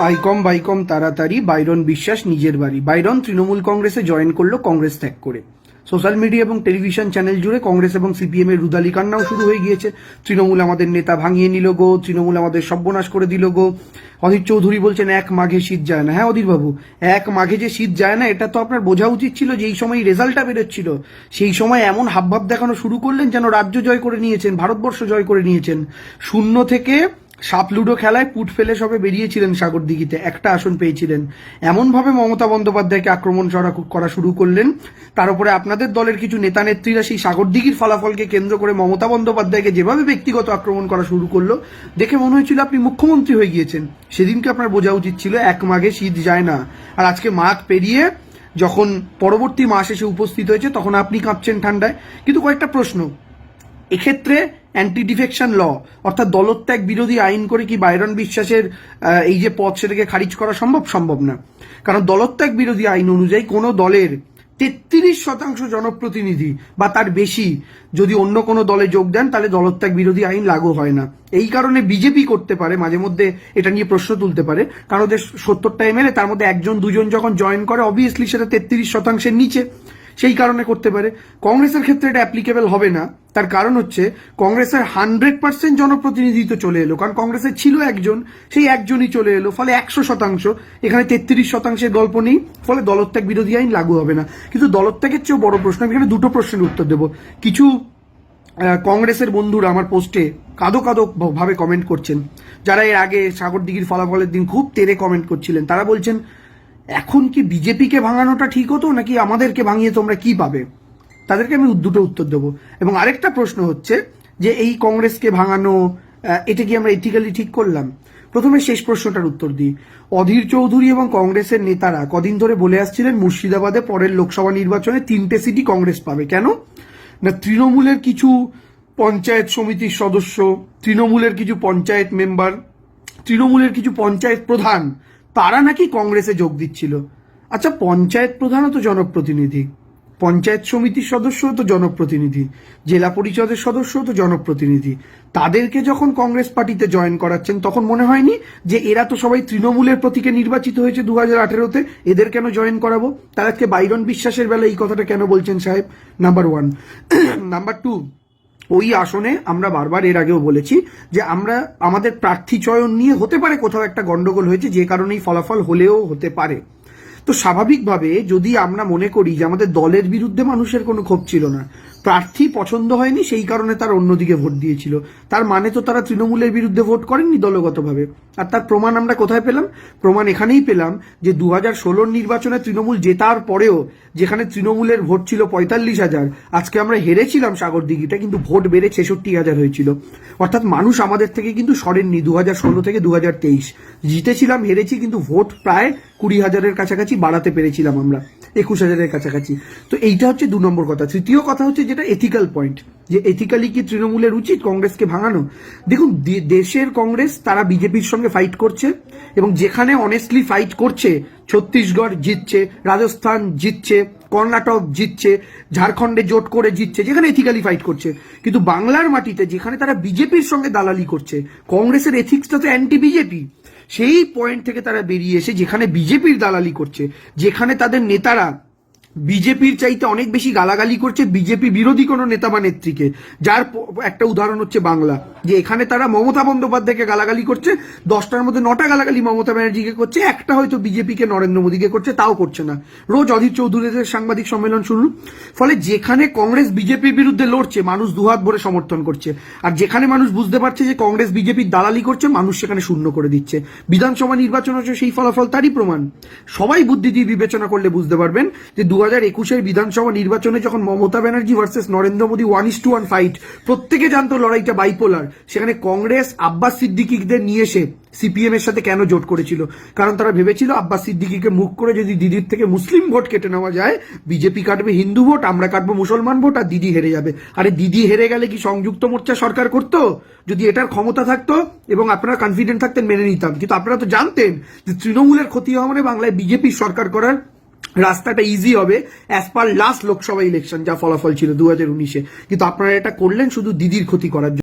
I.Com বাইকম তাড়াতাড়ি। Byron বিশ্বাস, নিজের বাড়ি। বাইরন তৃণমূল কংগ্রেসে জয়েন করল, কংগ্রেস ত্যাগ করে। সোশ্যাল মিডিয়া এবং টেলিভিশন চ্যানেল জুড়ে কংগ্রেস এবং সিপিএম এর রুদালি কান্নাও শুরু হয়ে গিয়েছে। তৃণমূল আমাদের নেতা ভাঙিয়ে নিল গো, তৃণমূল আমাদের সর্বনাশ করে দিল গো। অধীর চৌধুরী বলছেন, এক মাঘে শীত যায় না। হ্যাঁ অধীর বাবু, এক মাঘে যে শীত যায় না, এটা তো আপনার বোঝা উচিত ছিল যে এই সময় রেজাল্টটা বেরোচ্ছিল। সেই সময় এমন হাবভাব দেখানো শুরু করলেন যেন রাজ্য জয় করে নিয়েছেন, ভারতবর্ষ জয় করে নিয়েছেন। শূন্য থেকে সাপ লুডো খেলায় পুট ফেলে সবে বেরিয়েছিলেন সাগর দিঘিতে। একটা আসন পেয়েছিলেন। এমনভাবে মমতা বন্দ্যোপাধ্যায়কে আক্রমণ করা শুরু করলেন। তার উপরে আপনাদের দলের কিছু নেতা নেত্রীরা সেই সাগর দিঘির ফলাফলকে কেন্দ্র করে মমতা বন্দ্যোপাধ্যায়কে যেভাবে ব্যক্তিগত আক্রমণ করা শুরু করল, দেখে মনে হয়েছিল আপনি মুখ্যমন্ত্রী হয়ে গিয়েছেন। সেদিনকে আপনার বোঝা উচিত ছিল, এক মাঘে শীত যায় না। আর আজকে মাঘ পেরিয়ে যখন পরবর্তী মাস এসে উপস্থিত হয়েছে, তখন আপনি কাঁপছেন ঠান্ডায়। কিন্তু কয়েকটা প্রশ্ন। এক্ষেত্রে অ্যান্টি ডিফেকশন ল অর্থাৎ দলত্যাগ বিরোধী আইন করে কি বাইরন বিশ্বাসের এই যে পথ সেটাকে খারিজ করা সম্ভব? সম্ভব না। কারণ দলত্যাগ বিরোধী আইন অনুযায়ী কোনো দলের তেত্রিশ শতাংশ জনপ্রতিনিধি বা তার বেশি যদি অন্য কোনো দলে যোগ দেন, তাহলে দলত্যাগ বিরোধী আইন লাগু হয় না। এই কারণে বিজেপি করতে পারে, মাঝে মধ্যে এটা নিয়ে প্রশ্ন তুলতে পারে। কারণ ওদের সত্তরটা এমএলএ, তার মধ্যে একজন, দুজন যখন জয়েন করে অবভিয়াসলি সেটা তেত্রিশ শতাংশের নিচে। সেই কারণে করতে পারে। কংগ্রেসের ক্ষেত্রে এটা অ্যাপ্লিকেবল হবে না। তার কারণ হচ্ছে, কংগ্রেসের হান্ড্রেড পার্সেন্ট জনপ্রতিনিধিত্ব চলে এলো। কারণ কংগ্রেসের ছিল একজন, সেই একজনই চলে এলো। ফলে একশো শতাংশ, এখানে তেত্রিশ শতাংশের গল্প নেই। ফলে দলত্যাগ বিরোধী আইন লাগু হবে না। কিন্তু দলত্যাগের চেয়েও বড় প্রশ্ন, আমি এখানে দুটো প্রশ্নের উত্তর দেবো। কিছু কংগ্রেসের বন্ধুরা আমার পোস্টে কাদো কাদো ভাবে কমেন্ট করছেন। যারা এর আগে সাগর দিঘির ফলাফলের দিন খুব তেরে কমেন্ট করছিলেন, তারা বলছেন এখন কি বিজেপিকে ভাঙানোটা ঠিক হতো নাকি আমাদেরকে ভাঙিয়ে তোমরা কি পাবে? তাদেরকে আমি দুটো উত্তর দেবো। এবং আরেকটা প্রশ্ন হচ্ছে যে এই কংগ্রেসকে ভাঙানো এটা কি আমরা এথিক্যালি ঠিক করলাম? প্রথমে শেষ প্রশ্নটার উত্তর দিই। অধীর চৌধুরী এবং কংগ্রেসের নেতারা কদিন ধরে বলে আসছিলেন, মুর্শিদাবাদে পরের লোকসভা নির্বাচনে তিনটে সিটি কংগ্রেস পাবে। কেন? না, তৃণমূলের কিছু পঞ্চায়েত সমিতির সদস্য, তৃণমূলের কিছু পঞ্চায়েত মেম্বার, তৃণমূলের কিছু পঞ্চায়েত প্রধান তারা নাকি কংগ্রেসে যোগ দিচ্ছিল? আচ্ছা পঞ্চায়েত প্রধানও তো জনপ্রতিনিধি। পঞ্চায়েত সমিতির সদস্যও তো জনপ্রতিনিধি। জেলা পরিষদের সদস্যও তো জনপ্রতিনিধি। তাদেরকে যখন কংগ্রেস পার্টিতে জয়েন করাচ্ছেন, তখন মনে হয়নি যে এরা তো সবাই তৃণমূলের প্রতীকে নির্বাচিত হয়েছে দু হাজার আঠেরোতে? এদের কেন জয়েন করাবো? তারা আজকে বাইরন বিশ্বাসের বেলা এই কথাটা কেন বলছেন সাহেব? নাম্বার ওয়ান নাম্বার টু ওই আসনে আমরা বারবার এর আগেও বলেছি যে আমরা আমাদের প্রার্থী চয়ন নিয়ে হতে পারে কোথাও একটা গন্ডগোল হয়েছে যে কারণেই ফলাফল হলেও হতে পারে। তো স্বাভাবিকভাবে যদি আমরা মনে করি যে আমাদের দলের বিরুদ্ধে মানুষের কোনো ক্ষোভ ছিল না, প্রার্থী পছন্দ হয়নি, সেই কারণে তার অন্যদিকে ভোট দিয়েছিল। তার মানে তো তারা তৃণমূলের বিরুদ্ধে ভোট করেননি দলগতভাবে। আর তার প্রমাণ আমরা কোথায় পেলাম? প্রমাণ এখানেই পেলাম যে দু হাজার ষোলোর নির্বাচনে তৃণমূল জেতার পরেও যেখানে তৃণমূলের ভোট ছিল পঁয়তাল্লিশ হাজার, আজকে আমরা হেরেছিলাম সাগর দিঘিটা কিন্তু ভোট বেড়ে ছেষট্টি হাজার হয়েছিল। অর্থাৎ মানুষ আমাদের থেকে কিন্তু সরেননি দু হাজার ষোলো থেকে দু হাজার তেইশ। জিতেছিলাম, হেরেছি, কিন্তু ভোট প্রায় কুড়ি হাজারের কাছাকাছি বাড়াতে পেরেছিলাম আমরা, একুশ হাজারের কাছাকাছি। তো এইটা হচ্ছে দু নম্বর কথা। তৃতীয় কথা হচ্ছে যেটা এথিক্যাল পয়েন্ট যে এথিক্যালি কি তৃণমূলের উচিত কংগ্রেসকে ভাঙানো? দেখুন দেশের কংগ্রেস, তারা বিজেপির সঙ্গে ফাইট করছে, এবং যেখানে অনেস্টলি ফাইট করছে, ছত্তিশগড় জিতছে, রাজস্থান জিতছে, কর্ণাটক জিতছে, ঝাড়খণ্ডে জোট করে জিতছে, যেখানে এথিক্যালি ফাইট করছে। কিন্তু বাংলার মাটিতে যেখানে তারা বিজেপির সঙ্গে দালালি করছে, কংগ্রেসের এথিক্সটা তো অ্যান্টি বিজেপি সেই পয়েন্ট থেকে তারা বেরিয়ে এসে যেখানে বিজেপির দালালি করছে যেখানে তাদের নেতারা বিজেপির চাইতে অনেক বেশি গালাগালি করছে বিজেপি বিরোধী কোনো নেতা বা নেত্রীকে। যার একটা উদাহরণ হচ্ছে বাংলা, যে এখানে তারা মমতা বন্দ্যোপাধ্যায়কে গালাগালি করছে, দশটার মধ্যে নটা গালাগালি মমতা ব্যানার্জিকে করছে, একটা হয়তো বিজেপিকে নরেন্দ্র মোদীকে করছে, তাও করছে না। রোজ অধীর চৌধুরীদের সাংবাদিক সম্মেলন শুনুন। ফলে যেখানে কংগ্রেস বিজেপির বিরুদ্ধে লড়ছে, মানুষ দুহাত ভরে সমর্থন করছে। আর যেখানে মানুষ বুঝতে পারছে যে কংগ্রেস বিজেপির দালালি করছে, মানুষ সেখানে শূন্য করে দিচ্ছে। বিধানসভা নির্বাচন হচ্ছে সেই ফলাফল তারই প্রমাণ। সবাই বুদ্ধি দিয়ে বিবেচনা করলে বুঝতে পারবেন যে দু হাজার একুশের বিধানসভা নির্বাচনে যখন Mamata Banerjee versus Narendra Modi one is to one fight প্রত্যেকে জানতো লড়াইটা বাইপোলার সেখানে কংগ্রেস আব্বাস সিদ্দিকিদের নিয়ে এসে সিপিএম এর সাথে কেন জোট করেছিল? কারণ তারা ভেবেছিল আব্বাস সিদ্দিকিকে মুখ করে যদি দিদির থেকে মুসলিম ভোট কেটে নেওয়া যায় বিজেপি কাটবে হিন্দু ভোট, আমরা কাটবো মুসলমান ভোট, আর দিদি হেরে যাবে। আরে দিদি হেরে গেলে কি সংযুক্ত মোর্চা সরকার করতো? যদি এটার ক্ষমতা থাকতো এবং আপনারা কনফিডেন্ট থাকতেন, মেনে নিতাম। কিন্তু আপনারা তো জানতেন যে তৃণমূলের ক্ষতি হওয়া মানে বাংলায় বিজেপির সরকার করার রাস্তাটা ইজি হবে as per last Lok Sabha election যা ফলাফল ছিল দু হাজার উনিশে। কিন্তু আপনারা এটা করলেন শুধু দিদির ক্ষতি করার জন্য।